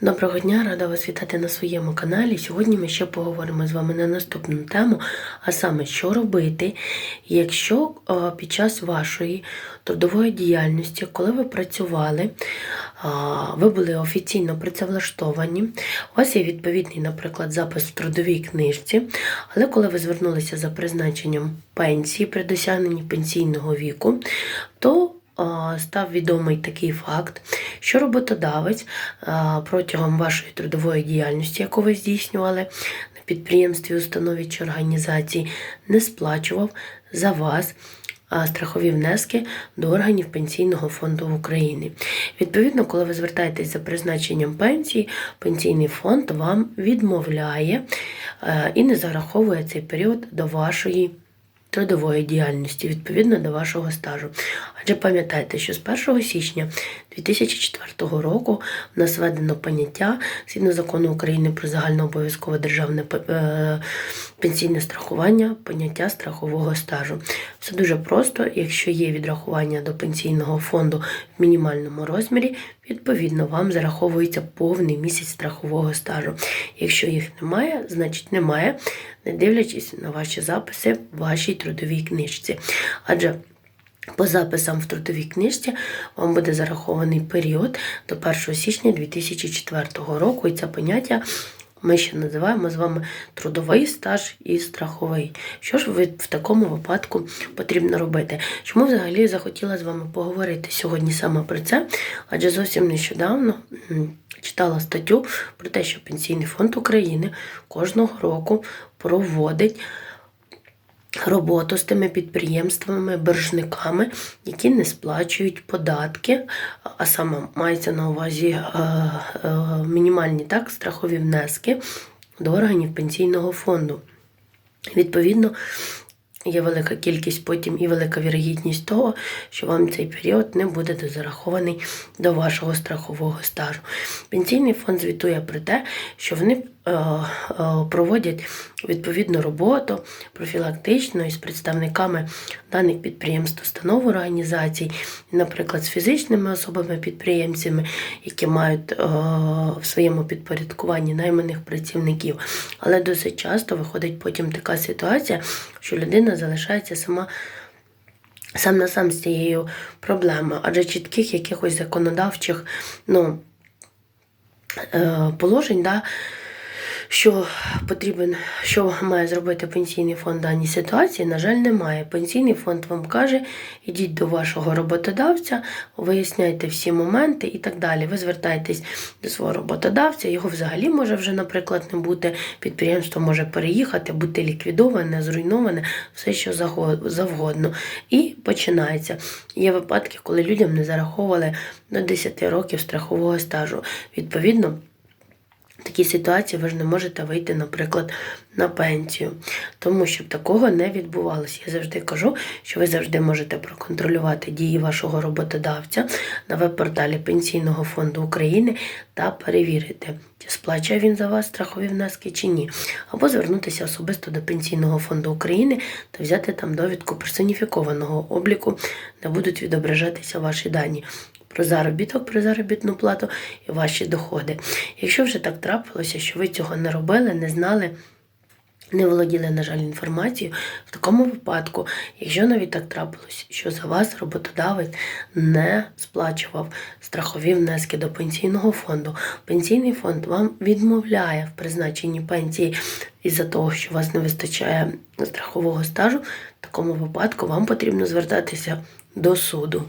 Доброго дня, рада вас вітати на своєму каналі. Сьогодні ми ще поговоримо з вами на наступну тему, а саме, що робити, якщо е, під час вашої трудової діяльності, коли ви працювали, ви були офіційно працевлаштовані, у вас є відповідний, наприклад, запис в трудовій книжці, але коли ви звернулися за призначенням пенсії при досягненні пенсійного віку, то став відомий такий факт, що роботодавець протягом вашої трудової діяльності, яку ви здійснювали на підприємстві, установі чи організації, не сплачував за вас страхові внески до органів Пенсійного фонду України. Відповідно, коли ви звертаєтесь за призначенням пенсії, пенсійний фонд вам відмовляє і не зараховує цей період до вашої трудової діяльності відповідно до вашого стажу. Адже пам'ятайте, що з 1 січня 2004 року в нас введено поняття згідно закону України про загальнообов'язкове державне е, пенсійне страхування, поняття страхового стажу. Все дуже просто, якщо є відрахування до пенсійного фонду в мінімальному розмірі, відповідно вам зараховується повний місяць страхового стажу. Якщо їх немає, значить немає, не дивлячись на ваші записи вашій трудовій книжці. Адже по записам в трудовій книжці вам буде зарахований період до 1 січня 2004 року, і це поняття ми ще називаємо з вами трудовий стаж і страховий. Що ж в такому випадку потрібно робити? Чому взагалі захотіла з вами поговорити сьогодні саме про це? Адже зовсім нещодавно читала статтю про те, що Пенсійний фонд України кожного року проводить роботу з тими підприємствами, боржниками, які не сплачують податки, а саме мається на увазі е, е, мінімальні так, страхові внески до органів пенсійного фонду. Відповідно, є велика кількість потім і велика вірогідність того, що вам цей період не буде дозарахований до вашого страхового стажу. Пенсійний фонд звітує про те, що вони проводять відповідну роботу профілактично із представниками даних підприємств, установ організацій, наприклад, з фізичними особами-підприємцями, які мають е, в своєму підпорядкуванні найманих працівників. Але досить часто виходить потім така ситуація, що людина залишається сама. Сам на сам з цією проблемою, адже чітких якихось законодавчих ну, е, положень, да, що потрібен, що має зробити пенсійний фонд в даній ситуації, на жаль, немає. Пенсійний фонд вам каже, ідіть до вашого роботодавця, виясняйте всі моменти і так далі. Ви звертаєтесь до свого роботодавця, його взагалі може вже, наприклад, не бути. Підприємство може переїхати, бути ліквідоване, зруйноване, все що завгодно. І починається. Є випадки, коли людям не зараховували до 10 років страхового стажу. Відповідно. Такій ситуації ви ж не можете вийти, наприклад, на пенсію. Тому щоб такого не відбувалося. Я завжди кажу, що ви завжди можете проконтролювати дії вашого роботодавця на веб-порталі Пенсійного фонду України та перевірити, чи сплачує він за вас страхові внески чи ні. Або звернутися особисто до Пенсійного фонду України та взяти там довідку персоніфікованого обліку, де будуть відображатися ваші дані про заробіток, про заробітну плату і ваші доходи. Якщо вже так трапилося, що ви цього не робили, не знали. Не володіли, на жаль, інформацією. В такому випадку, якщо навіть так трапилось, що за вас роботодавець не сплачував страхові внески до пенсійного фонду, пенсійний фонд вам відмовляє в призначенні пенсії із-за того, що у вас не вистачає страхового стажу, в такому випадку вам потрібно звертатися до суду.